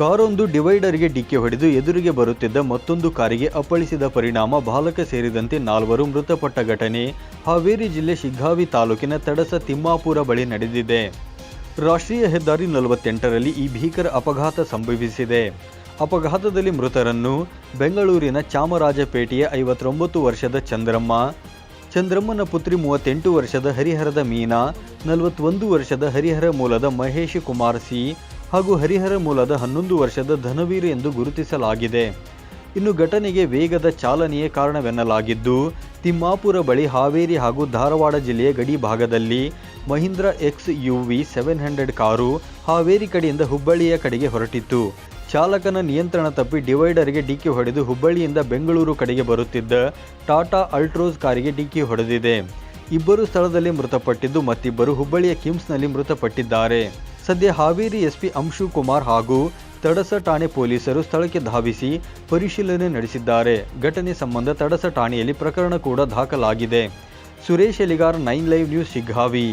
ಕಾರೊಂದು ಡಿವೈಡರ್ಗೆ ಡಿಕ್ಕಿ ಹೊಡೆದು ಎದುರಿಗೆ ಬರುತ್ತಿದ್ದ ಮತ್ತೊಂದು ಕಾರಿಗೆ ಅಪ್ಪಳಿಸಿದ ಪರಿಣಾಮ ಬಾಲಕ ಸೇರಿದಂತೆ ನಾಲ್ವರು ಮೃತಪಟ್ಟ ಘಟನೆ. ಹಾವೇರಿ ಜಿಲ್ಲೆ ಶಿಗ್ಗಾವಿ ತಾಲೂಕಿನ ತಡಸ ತಿಮ್ಮಾಪುರ ಬಳಿ ನಡೆದಿದೆ. ರಾಷ್ಟ್ರೀಯ ಹೆದ್ದಾರಿ ನಲವತ್ತೆಂಟರಲ್ಲಿ ಈ ಭೀಕರ ಅಪಘಾತ ಸಂಭವಿಸಿದೆ. ಅಪಘಾತದಲ್ಲಿ ಮೃತರನ್ನು ಬೆಂಗಳೂರಿನ ಚಾಮರಾಜಪೇಟೆಯ ಐವತ್ತೊಂಬತ್ತು ವರ್ಷದ ಚಂದ್ರಮ್ಮ, ಚಂದ್ರಮ್ಮನ ಪುತ್ರಿ ಮೂವತ್ತೆಂಟು ವರ್ಷದ ಹರಿಹರದ ಮೀನಾ, ನಲವತ್ತೊಂದು ವರ್ಷದ ಹರಿಹರ ಮೂಲದ ಮಹೇಶ್ ಕುಮಾರ್ ಸಿ ಹಾಗೂ ಹರಿಹರ ಮೂಲದ ಹನ್ನೊಂದು ವರ್ಷದ ಧನವೀರ್ ಎಂದು ಗುರುತಿಸಲಾಗಿದೆ. ಇನ್ನು ಘಟನೆಗೆ ವೇಗದ ಚಾಲನೆಯೇ ಕಾರಣವೆನ್ನಲಾಗಿದ್ದು, ತಿಮ್ಮಾಪುರ ಬಳಿ ಹಾವೇರಿ ಹಾಗೂ ಧಾರವಾಡ ಜಿಲ್ಲೆಯ ಗಡಿ ಭಾಗದಲ್ಲಿ Mahindra X U V seven hundred car Haveri ಕಡೆಯಿಂದ ಹುಬ್ಬಳ್ಳಿಯ ಕಡೆಗೆ ಹೊರಟಿತ್ತು. ಚಾಲಕನ ನಿಯಂತ್ರಣ ತಪ್ಪಿ ಡಿವೈಡರ್ಗೆ ಡಿಕ್ಕಿ ಹೊಡೆದು ಹುಬ್ಬಳ್ಳಿಯಿಂದ ಬೆಂಗಳೂರು ಕಡೆಗೆ ಬರುತ್ತಿದ್ದ ಟಾಟಾ ಅಲ್ಟ್ರೋಸ್ ಕಾರಿಗೆ ಡಿಕ್ಕಿ ಹೊಡೆದಿದೆ. ಇಬ್ಬರು ಸ್ಥಳದಲ್ಲಿ ಮೃತಪಟ್ಟಿದ್ದು, ಮತ್ತಿಬ್ಬರು ಹುಬ್ಬಳ್ಳಿಯ ಕಿಮ್ಸ್ನಲ್ಲಿ ಮೃತಪಟ್ಟಿದ್ದಾರೆ. ಸದ್ಯ ಹಾವೇರಿ ಎಸ್ಪಿ ಅಂಶು ಕುಮಾರ್ ಹಾಗೂ ತಡಸ ಠಾಣೆ ಪೊಲೀಸರು ಸ್ಥಳಕ್ಕೆ ಧಾವಿಸಿ ಪರಿಶೀಲನೆ ನಡೆಸಿದ್ದಾರೆ. ಘಟನೆ ಸಂಬಂಧ ತಡಸ ಠಾಣೆಯಲ್ಲಿ ಪ್ರಕರಣ ಕೂಡ ದಾಖಲಾಗಿದೆ. Suresh Eligar nine live news Shiggavi.